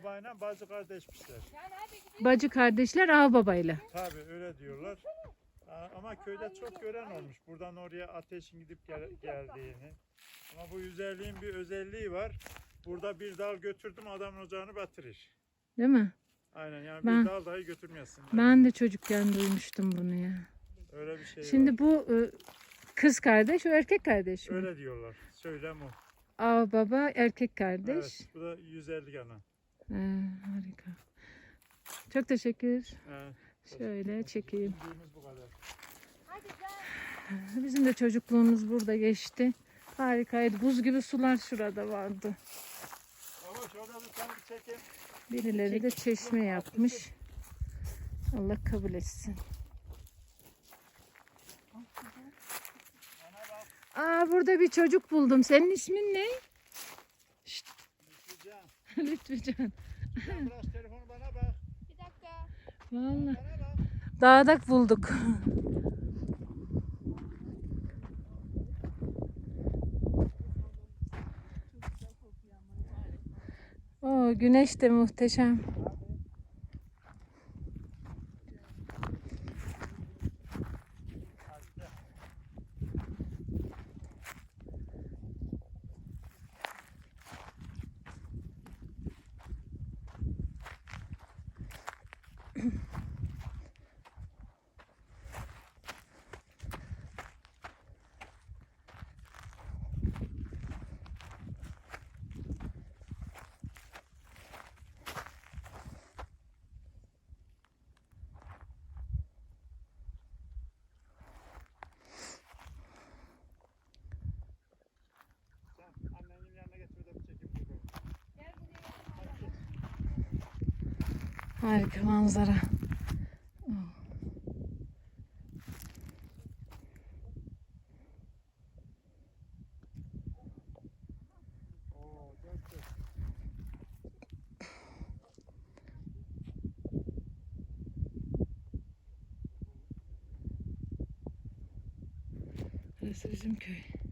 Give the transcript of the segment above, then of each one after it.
babayla bacı kardeşmişler. Bacı kardeşler ağ babayla. Tabi öyle diyorlar. Aa, Ama köyde çok gören olmuş. Buradan oraya ateşin gidip gel- geldiğini. Ama bu yüzerliğin bir özelliği var. Burada bir dal götürdüm adamın ocağını batırır. Değil mi? Aynen yani Ben- bir dal dahi götürmeyesin. Ben de çocukken duymuştum bunu ya. Öyle bir şey Şimdi var. bu e, kız kardeş, o erkek kardeş mi? Öyle diyorlar. Söylem o. Ağ baba, erkek kardeş. Evet, bu da 150 ana. Ha, harika. Çok teşekkür. Evet. Şöyle çekeyim. Bildiğimiz bu kadar. Bizim de çocukluğumuz burada geçti. Harikaydı. Buz gibi sular şurada vardı. Ama şurada bir tane bir çekin. Birileri de çeşme yapmış. Allah kabul etsin. Aa burada bir çocuk buldum. Senin ismin ne? Lütfücan. Sen bırak telefonu bana bak. Bir dakika. Vallahi. Bana bak. Dağda bulduk. Oo, güneş de muhteşem. Harika manzara. Burası bizim köy.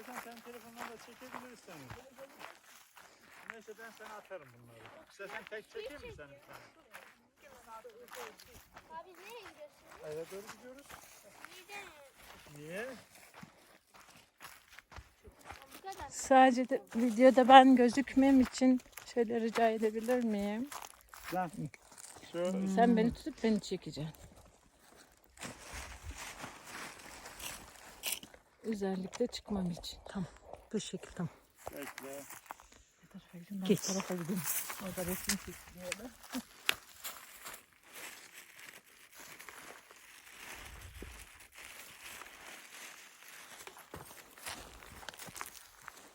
İstersen sen telefondan da çekebiliriz seni. Neyse ben sana atarım bunları. İstersen tek çekeyim mi seni? Abi nereye gidiyorsun? Eve doğru gidiyoruz. Neden? Niye? Bu kadar. Sadece de videoda ben gözükmem için şöyle rica edebilir miyim? Sen. Şu Sen beni tutup beni çekeceksin. Özellikle çıkmam için. Tamam. Bu şekil tamam. bekle. Geç. tarafa gideyim. Orada resim çekiliyorlar.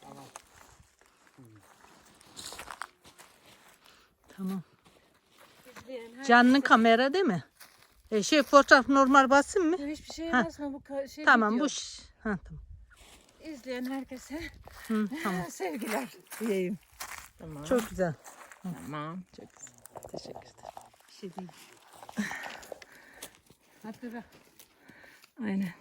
Tamam. Tamam. Canlı kamera değil mi? E şey fotoğraf normal basın mı? Hiçbir şeye Ha. basma bu ka- şey Tamam bu ş- ha tamam. İzleyen herkese Hı, tamam. sevgiler diyeyim. Tamam. Çok güzel. Tamam. Çok güzel. Teşekkür ederim. Bir şey değil. Hadi bırak. Aynen.